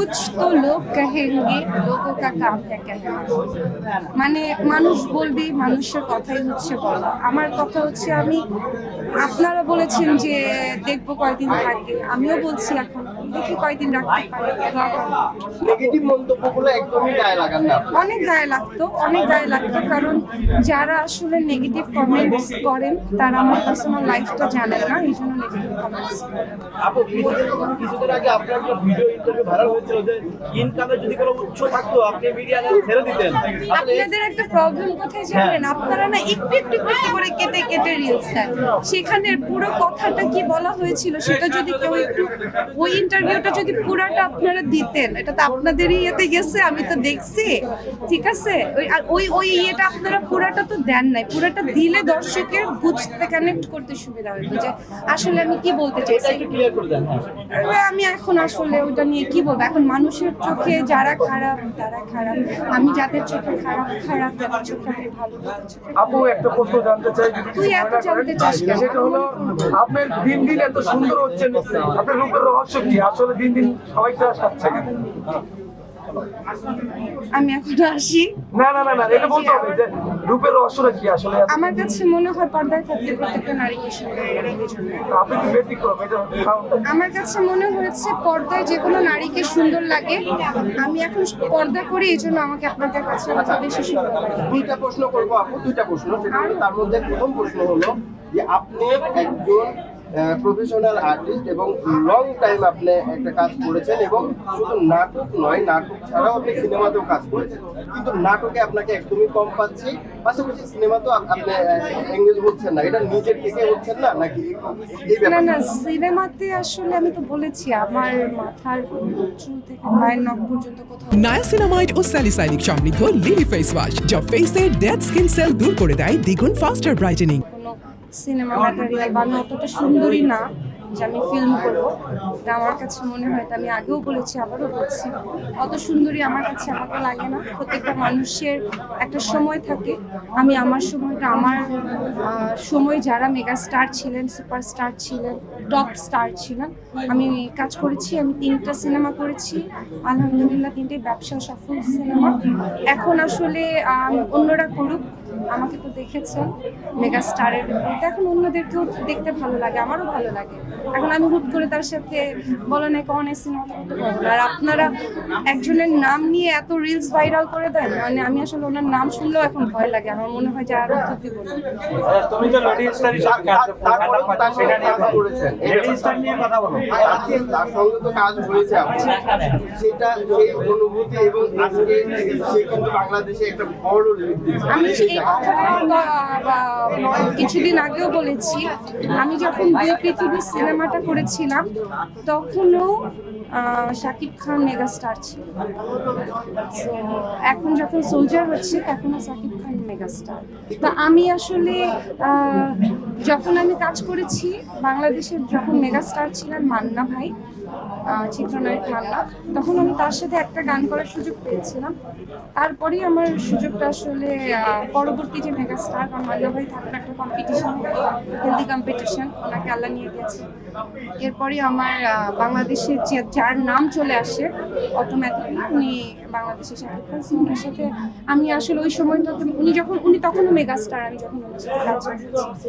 Orkut তো লোক কাহেঙ্গে লোকো কা কাম মানে মানুষ বলবে মানুষের কথাই হচ্ছে বলা। আমার কথা হচ্ছে আমি আপনারা বলেছেন যে দেখব কয়দিন থাকে আমিও বলছি এখন দেখি কয়দিন রাখতে অনেক গায়ে লাগতো অনেক গায়ে লাগতো কারণ যারা আসলে নেগেটিভ কমেন্টস করেন তারা আমার পার্সোনাল লাইফটা জানেন না এই জন্য নেগেটিভ কমেন্টস আপু কিছুদিন আগে আপনার ভিডিও ইন্টারভিউ ভাইরাল হয়েছিল যে ইনকামের যদি কোনো উৎস থাকতো আপনি মিডিয়া ছেড়ে দিতেন। আপনাদের একটা প্রবলেম কোথায় জানেন? আপনারা না একটু একটু একটু করে কেটে কেটে রিলস দেন। সেখানে পুরো কথাটা কি বলা হয়েছিল সেটা যদি কেউ একটু ওই ইন্টারভিউটা যদি পুরাটা আপনারা দিতেন এটা তো আপনাদেরই ইয়েতে গেছে আমি তো দেখছি ঠিক আছে? ওই আর ওই ওই ইয়েটা আপনারা পুরাটা তো দেন নাই। পুরাটা দিলে দর্শকের বুঝতে কানেক্ট করতে সুবিধা হতো যে আসলে আমি কি বলতে চাইছি? করে দেন তবে আমি এখন আসলে ওটা নিয়ে কি বলব? এখন মানুষের চোখে যারা খারাপ তারা খারাপ। আমি যাদের চোখে খারাপ খারাপ তাদের চোখে আমি ভালো আপু একটা প্রশ্ন জানতে চাই তুই এত জানতে চাস? সেটা হলো আপনার দিন দিন এত সুন্দর হচ্ছে আপনার রূপের রহস্য কি? আসলে দিন দিন সবাই চাষ খাচ্ছে আমি এখন আসি। না না না না এটা বলতে হবে যে রূপের রহস্যটা কি আসলে? আমার কাছে মনে হয় পর্দায় থাকতে প্রত্যেকটা নারীকে। আপনি কি ব্যতিক্রম? এটা আমার কাছে মনে হয়েছে পর্দায় যে কোনো নারীকে সুন্দর লাগে। আমি এখন পর্দা করি এই জন্য আমাকে আপনাদের কাছে আরও বেশি সুন্দর দুইটা প্রশ্ন করব আপু দুইটা প্রশ্ন। সেটা হলো তার মধ্যে প্রথম প্রশ্ন হলো যে আপনি একজন প্রফেশনাল আর্টিস্ট এবং লং টাইম আপনি একটা কাজ করেছেন এবং শুধু নাটক নয় নাটক ছাড়াও আপনি সিনেমাতেও কাজ করেছেন। কিন্তু নাটকে আপনাকে একদমই কম পাচ্ছি। পাশাপাশি সিনেমাতেও আপ- আপনি এঙ্গেজ হচ্ছেন না। এটা নিজের থেকে হচ্ছেন না নাকি এই না না সিনেমাতে আসলে আমি তো বলেছি আমার মাথার চুল থেকে পায়ের নখ পর্যন্ত কোথাও নায়াসিনামাইড ও স্যালিসাইলিক সমৃদ্ধ লিলি ফেস ওয়াশ যা ফেসের ডেড স্কিন সেল দূর করে দেয় দ্বিগুণ ফাস্টার ব্রাইটেনিং সিনেমা ম্যাটেরিয়াল বা আমি অতটা সুন্দরী না যে আমি ফিল্ম করব। এটা আমার কাছে মনে হয় এটা আমি আগেও বলেছি আবারও বলছি। অত সুন্দরী আমার কাছে আমাকে লাগে না। প্রত্যেকটা মানুষের একটা সময় থাকে। আমি আমার সময়টা আমার সময় যারা মেগা স্টার ছিলেন সুপার স্টার ছিলেন টপ স্টার ছিলেন আমি কাজ করেছি আমি তিনটা সিনেমা করেছি। আলহামদুলিল্লাহ তিনটে ব্যবসা সফল সিনেমা। এখন আসলে অন্যরা করুক আমাকে তো দেখেছেন মেগা স্টারের উপর এখন অন্যদেরকেও দেখতে ভালো লাগে আমারও ভালো লাগে। এখন আমি হুট করে তার সাথে বলে না কন এই সিনেমাটা করতে পারব আর আপনারা একজনের নাম নিয়ে এত রিলস ভাইরাল করে দেন মানে আমি আসলে ওনার নাম শুনলেও এখন ভয় লাগে। আমার মনে হয় যে আরও উত্তর দিব তুমি তো লেডি স্টার হিসেবে কাজ নিয়ে কাজ করেছেন লেডি স্টার নিয়ে কথা বলো। আজকে তার সঙ্গে তো কাজ হয়েছে সেটা সেই অনুভূতি এবং আজকে সে কিন্তু বাংলাদেশে একটা বড় আমি সেই কিছুদিন আগেও বলেছি, আমি যখন দুই পৃথিবী সিনেমাটা করেছিলাম, তখনও শাকিব খান মেগাস্টার ছিল। এখন যখন সোলজার হচ্ছে, তখনও শাকিব খান মেগাস্টার। তা আমি আসলে যখন আমি কাজ করেছি বাংলাদেশের যখন মেগা স্টার ছিলেন মান্না ভাই চিত্রনায়ক মান্না তখন আমি তার সাথে একটা গান করার সুযোগ পেয়েছিলাম। তারপরেই আমার সুযোগটা আসলে পরবর্তী যে মেগা স্টার কারণ মান্না ভাই থাকলে একটা কম্পিটিশন হেলদি কম্পিটিশন ওনাকে আল্লাহ নিয়ে গেছে। এরপরে আমার আহ, বাংলাদেশে যে যার নাম চলে আসে অটোমেটিকলি উনি বাংলাদেশের শাকিব খান ওনার সাথে আমি আসলে ওই সময়টাতে উনি যখন উনি তখনও মেগা স্টার আমি যখন ওনার সাথে কাজ করেছি।